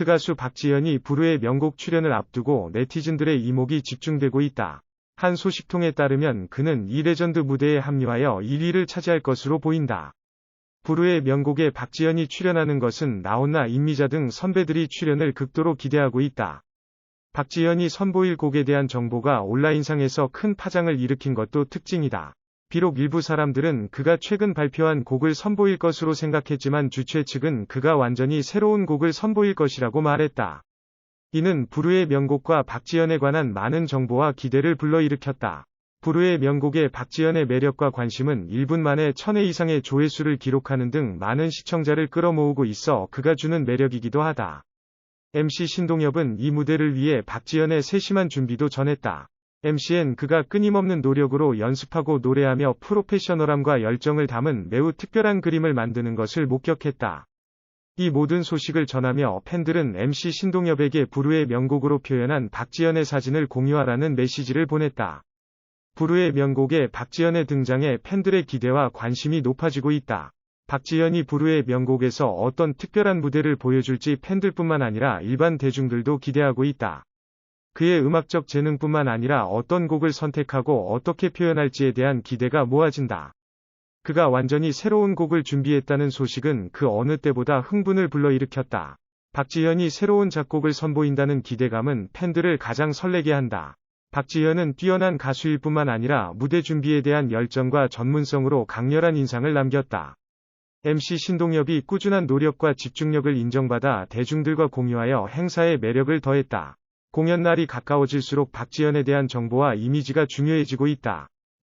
아티스트 가수 박지현이 부르의 명곡 출연을 앞두고 네티즌들의 이목이 집중되고 있다. 한 소식통에 따르면 그는 이 레전드 무대에 합류하여 1위를 차지할 것으로 보인다. 부르의 명곡에 박지현이 출연하는 것은 나훈아 임미자 등 선배들이 출연을 극도로 기대하고 있다. 박지현이 선보일 곡에 대한 정보가 온라인상에서 큰 파장을 일으킨 것도 특징이다. 비록 일부 사람들은 그가 최근 발표한 곡을 선보일 것으로 생각했지만 주최 측은 그가 완전히 새로운 곡을 선보일 것이라고 말했다. 이는 부르의 명곡과 박지현에 관한 많은 정보와 기대를 불러일으켰다. 부르의 명곡의 박지현의 매력과 관심은 1분 만에 천회 이상의 조회수를 기록하는 등 많은 시청자를 끌어모으고 있어 그가 주는 매력이기도 하다. MC 신동엽은 이 무대를 위해 박지현의 세심한 준비도 전했다. MCN 그가 끊임없는 노력으로 연습하고 노래하며 프로페셔널함과 열정을 담은 매우 특별한 그림을 만드는 것을 목격했다. 이 모든 소식을 전하며 팬들은 MC 신동엽에게 부르의 명곡으로 표현한 박지현의 사진을 공유하라는 메시지를 보냈다. 부르의 명곡에 박지현의 등장에 팬들의 기대와 관심이 높아지고 있다. 박지현이 부르의 명곡에서 어떤 특별한 무대를 보여줄지 팬들뿐만 아니라 일반 대중들도 기대하고 있다. 그의 음악적 재능뿐만 아니라 어떤 곡을 선택하고 어떻게 표현할지에 대한 기대가 모아진다. 그가 완전히 새로운 곡을 준비했다는 소식은 그 어느 때보다 흥분을 불러일으켰다. 박지현이 새로운 작곡을 선보인다는 기대감은 팬들을 가장 설레게 한다. 박지현은 뛰어난 가수일 뿐만 아니라 무대 준비에 대한 열정과 전문성으로 강렬한 인상을 남겼다. MC 신동엽이 꾸준한 노력과 집중력을 인정받아 대중들과 공유하여 행사의 매력을 더했다. 공연 날이 가까워질수록 박지현에 대한 정보와 이미지가 중요해지고 있다.